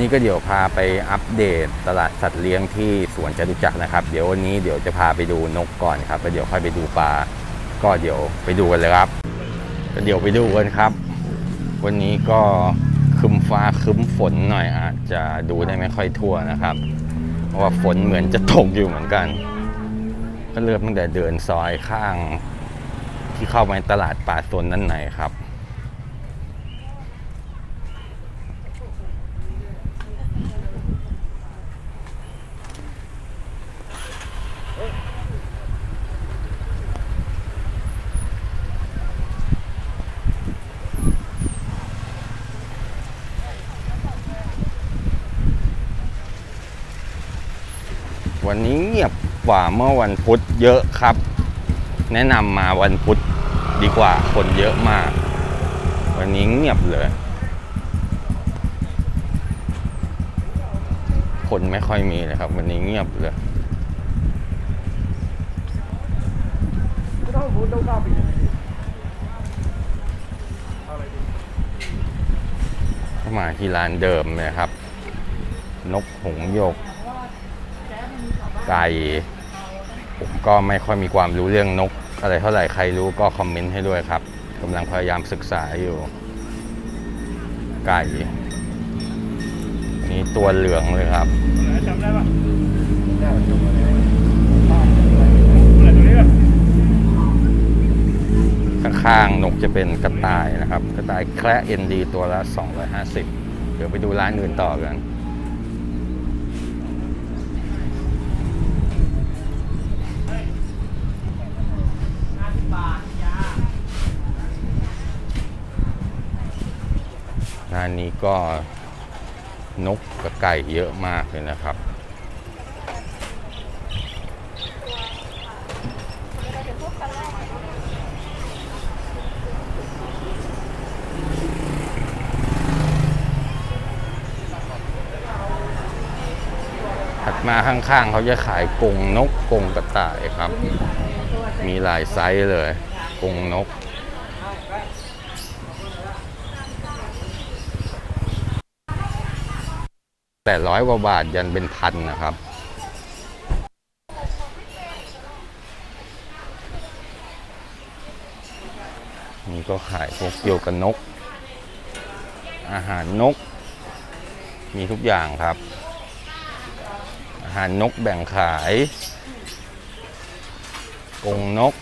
นี้ก็เดี๋ยวพาไปอัปเดตตลาดสัตว์เลี้ยงที่สวนจตุจักรนะครับ เดี๋ยววันนี้เดี๋ยวจะพาไปดูนกก่อนครับแล้วเดี๋ยวค่อยไปดูปลา ก็เดี๋ยวไปดูกันเลยครับก็เดี๋ยวไปดูกันครับ วันนี้ก็คึมฟ้าคึมฝนหน่อยอาจจะดูได้ไม่ค่อยทั่วนะครับ เพราะว่าฝนเหมือนจะตกอยู่เหมือนกัน ก็เริ่มตั้งแต่เดินซอยข้าง ที่เข้ามาในตลาดป่าสนนั่นไหนครับ วันนี้เงียบกว่าเมื่อวันพุธเยอะครับ แนะนำมาวันพุธดีกว่าคนเยอะมาก วันนี้เงียบเลย คนไม่ค่อยมีเลยครับ วันนี้เงียบเลยเข้ามาที่ร้านเดิมเลยครับ นกหงส์หยก ไก่ ผมก็ไม่ค่อยมีความรู้เรื่องนก อะไรเท่าไหร่ใครรู้ก็คอมเมนต์ให้ด้วยครับกำลังพยายามศึกษาอยู่ ไก่ นี่ตัวเหลืองเลยครับจำได้ปะอะไรตรงนี้ปะข้างๆนกจะเป็นกระต่ายนะครับ กระต่ายแคระเอ็นดีตัวละ 250 เดี๋ยวไปดูร้านอื่นต่อกันานนี้ก็นกกับไก่เยอะมากเลยนะครับ ถัดมาข้างๆ เขาจะขายกรงนกกรงกระต่ายครับ มีหลายไซส์เลยกรงนก แต่ร้อยกว่าบาทยันเป็นพันนะครับ นี่ก็ขายพวกเกี่ยวกับนก อาหารนก มีทุกอย่างครับ อาหารนกแบ่งขายกงนก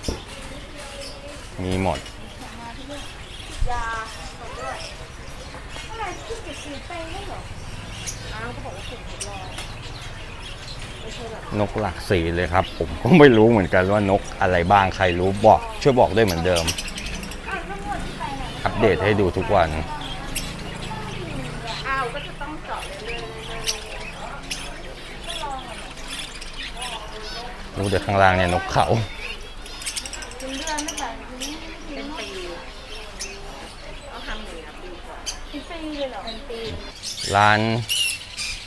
มีหมดยาด้วยอะไรที่ติดสีไปไม่หรอ อ้าวเขาบอกว่าเข็มทดลองไม่ใช่แบบนกหลักสีเลยครับ ผมก็ไม่รู้เหมือนกันว่านกอะไรบ้างใครรู้บอกช่วยบอกด้วยเหมือนเดิมอ้าวทั้งหมดที่ไปไหนอัปเดตให้ดูทุกวัน อ้าวก็จะต้องเจาะเรื่อยๆรู้แต่ข้างล่างเนี่ยนกเขา ๆเป็นเดือนไม่แบบนี้เป็นปีเอาทำอย่างนี้ครับดีกว่าเป็นปีเลยเหรอเป็นปีร้าน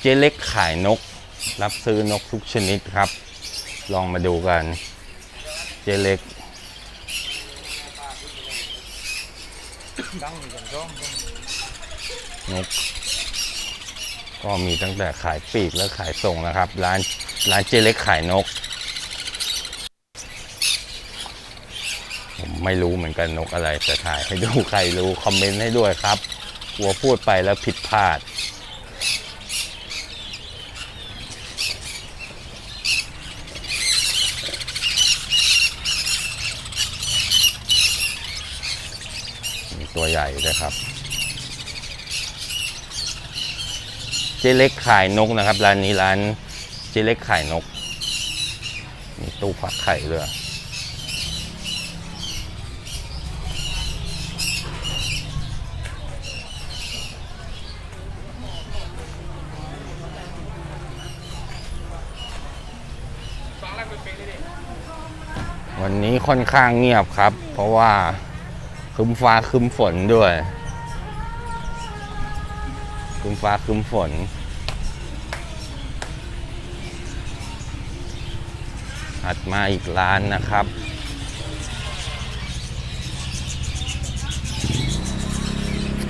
เจ๊เล็กขายนก รับซื้อนกทุกชนิดครับ ลองมาดูกัน เจ๊เล็กนกก็มีตั้งแต่ขายปีกและขายส่งนะครับ ร้านร้านเจ๊เล็กขายนก ผมไม่รู้เหมือนกันนกอะไรแต่ถ่ายให้ดูใครรู้ คอมเมนต์ให้ด้วยครับกลัวพูดไปแล้วผิดพลาด มี ตัวใหญ่ด้วยครับ เจ๊เล็กขายนกนะครับ ร้านนี้ร้านเจ๊เล็กขายนก มีตู้ฟักไข่ด้วยวันนี้ค่อนข้างเงียบครับ เพราะว่า คึมฟ้าคึมฝนด้วยคึมฟ้าคึมฝน อัดมาอีกร้านนะครับ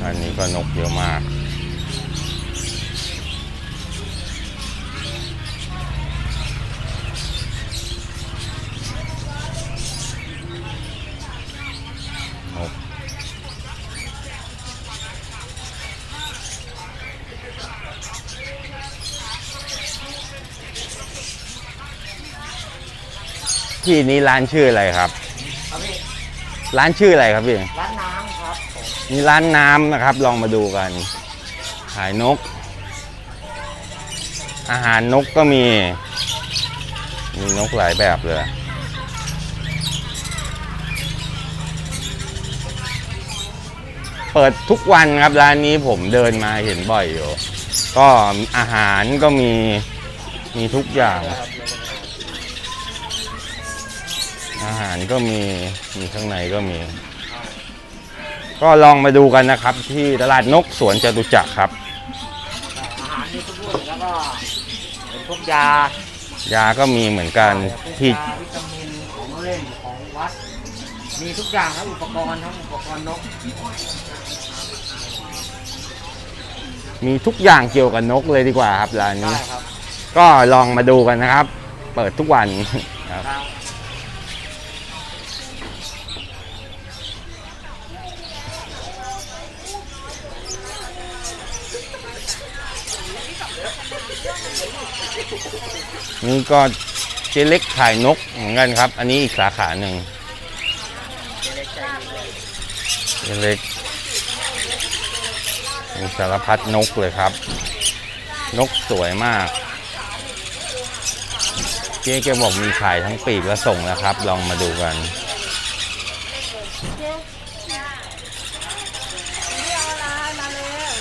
อันนี้ก็นกเยอะมาก พี่นี้ร้านชื่ออะไรครับ ครับพี่ร้านชื่ออะไรครับพี่ ร้านน้ำครับผมมีร้านน้ำนะครับ ลองมาดูกัน ขายนก อาหารนกก็มี มีนกหลายแบบเลย เปิดทุกวันครับร้านนี้ผมเดินมาเห็นบ่อยอยู่ ก็อาหารก็มี มีทุกอย่าง อาหารก็มี มีข้างในก็มี ก็ลองมาดูกันนะครับ ที่ตลาดนกสวนจตุจักรครับ อาหารมีทุกรุ่นแล้วก็เป็นพวกยายาก็มีเหมือนกันพวกที่ ยาวิตามินของเล่นของวัด มีทุกอย่างครับอุปกรณ์ทั้งอุปกรณ์นกมีทุกอย่างเกี่ยวกับนกเลยดีกว่าครับร้านได้นี้ครับก็ลองมาดูกันนะครับ เปิดทุกวันครับ ครับ นี่ก็เจเล็กขายนกเหมือนกันครับ อันนี้อีกสาขาหนึ่งเจเล็กมีสารพัดนกเลยครับ นกสวยมากเจ๊แกบอกมีขายทั้งปีกและส่งนะครับ ลองมาดูกัน เจ๊นี่เอาอะไรมาเลย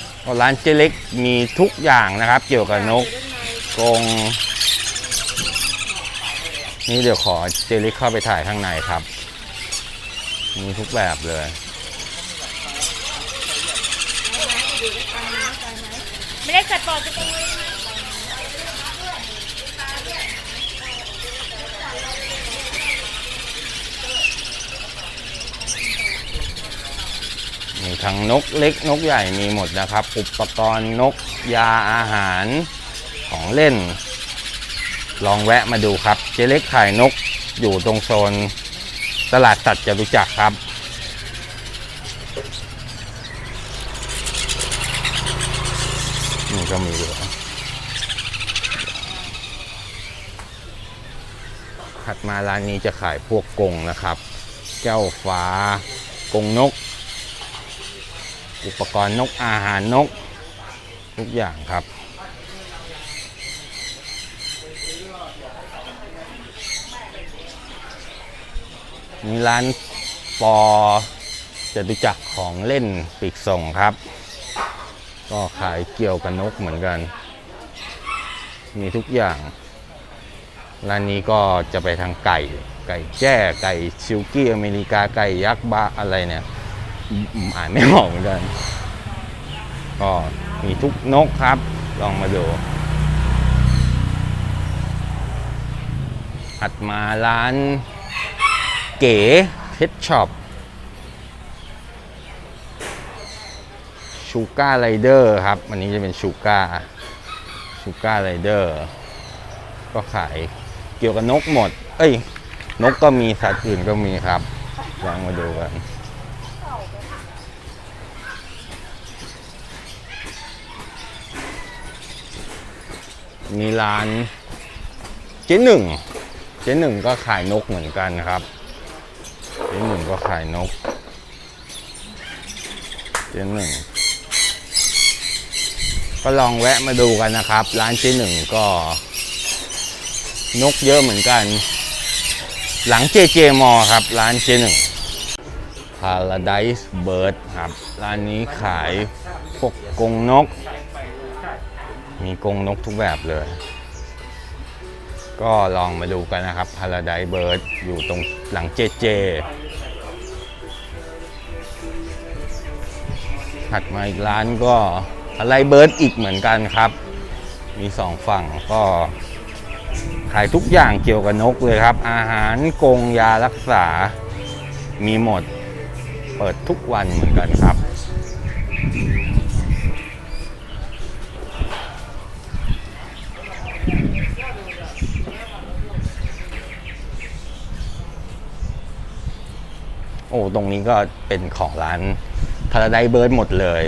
ก็ ร้านเจเล็กมีทุกอย่างนะครับ เกี่ยวกับนกกรงนี่เดี๋ยวขอเจเล็กเข้าไปถ่ายข้างในครับ มีทุกแบบเลยไม่ได้ขัดปอดจะตรงนี้ มีทั้งนกเล็กนกใหญ่มีหมดนะครับ อุปกรณ์นกยาอาหารของเล่น ลองแวะมาดูครับ เจเล็กขายนกอยู่ตรงโซนตลาดสัตว์จตุจักรครับนี่ก็มีด้วยถัดมาร้านนี้จะขายพวกกงนะครับแก้วฟ้ากงนก อุปกรณ์นกอาหารนก ทุกอย่างครับ มีร้านปอจตุจักรของเล่นปีกส่งครับ ก็ขายเกี่ยวกับนกเหมือนกัน มีทุกอย่าง ร้านนี้ก็จะไปทางไก่ ไก่แจ้ ไก่ชิลกี้อเมริกาไก่ยักษ์บาอะไรเนี่ย อ่านไม่ออกเหมือนกัน ก็มีทุกนกครับ ลองมาดูถัดมาร้านเก๋เพชช็อปชูก้าไรเดอร์ครับ อันนี้จะเป็นชูก้าชูก้าไรเดอร์ก็ขายเกี่ยวกับนกหมด เอ้ย นกก็มีสัตว์อื่นก็มีครับ ลองมาดูกัน มีร้านเจ๊หนึ่งเจ๊หนึ่งก็ขายนกเหมือนกันครับเจ๊หนึ่งก็ขายนกเจ๊หนึ่งก็ลองแวะมาดูกันนะครับ ร้านเจ๊หนึ่งก็ นกเยอะเหมือนกัน หลังเจเจมอครับ ร้านเจ๊หนึ่ง Paradise Bird ครับ ร้านนี้ขายพวกกงนก มีกรงนกทุกแบบเลย ก็ลองมาดูกันนะครับ Paradise Bird อยู่ตรงหลังเจเจ ถัดมาอีกร้านก็อะไรเบิร์ดอีกเหมือนกันครับ มีสองฝั่งก็ขายทุกอย่างเกี่ยวกับนกเลยครับ อาหารกรงยารักษา มีหมด เปิดทุกวันเหมือนกันครับ โอ้ตรงนี้ก็เป็นของร้านพาราไดเบิร์ดหมดเลย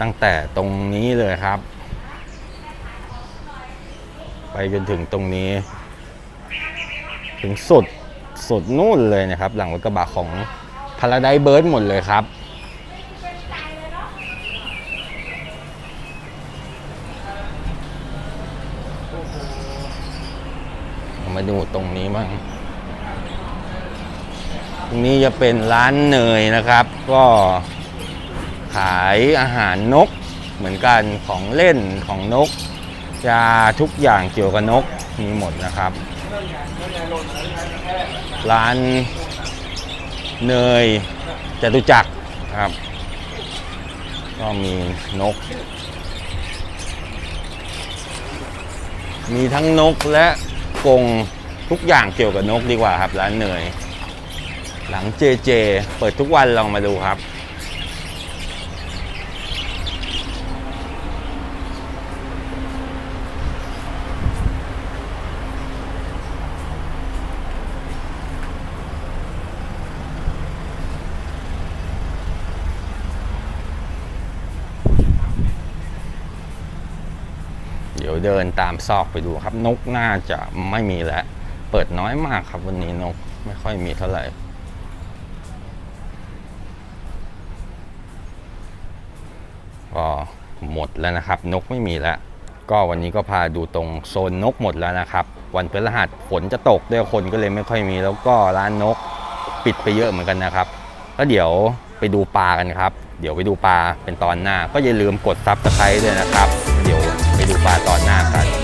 ตั้งแต่ตรงนี้เลยครับ ไปจนถึงตรงนี้ ถึงสุดสุดนู่นเลยนะครับ หลังรถกระบะของพาราไดเบิร์ดหมดเลยครับมาดูตรงนี้บ้าง รงนี้จะเป็นร้านเนยนะครับ ก็ขายอาหารนกเหมือนกันของเล่นของนกยาทุกอย่างเกี่ยวกับนกมีหมดนะครับ ร้านเนยจตุจักรครับ ก็มีนก มีทั้งนกและกงทุกอย่างเกี่ยวกับนกดีกว่าครับ ร้านเนย หลังเจเจ เปิดทุกวันลองมาดูครับ เดี๋ยวเดินตามซอกไปดูครับ นกน่าจะไม่มีแล้ว เปิดน้อยมากครับวันนี้นกไม่ค่อยมีเท่าไหร่ หมดแล้วนะครับ นกไม่มีแล้ว ก็วันนี้ก็พาดูตรงโซนนกหมดแล้วนะครับ วันพฤหัสฝนจะตกด้วยคนก็เลยไม่ค่อยมี แล้วก็ร้านนกปิดไปเยอะเหมือนกันนะครับก็เดี๋ยวไปดูปลากันครับ เดี๋ยวไปดูปลาเป็นตอนหน้า ก็อย่าลืมกดซับสไครต์ด้วยนะครับ เดี๋ยวไปดูปลาตอนหน้ากัน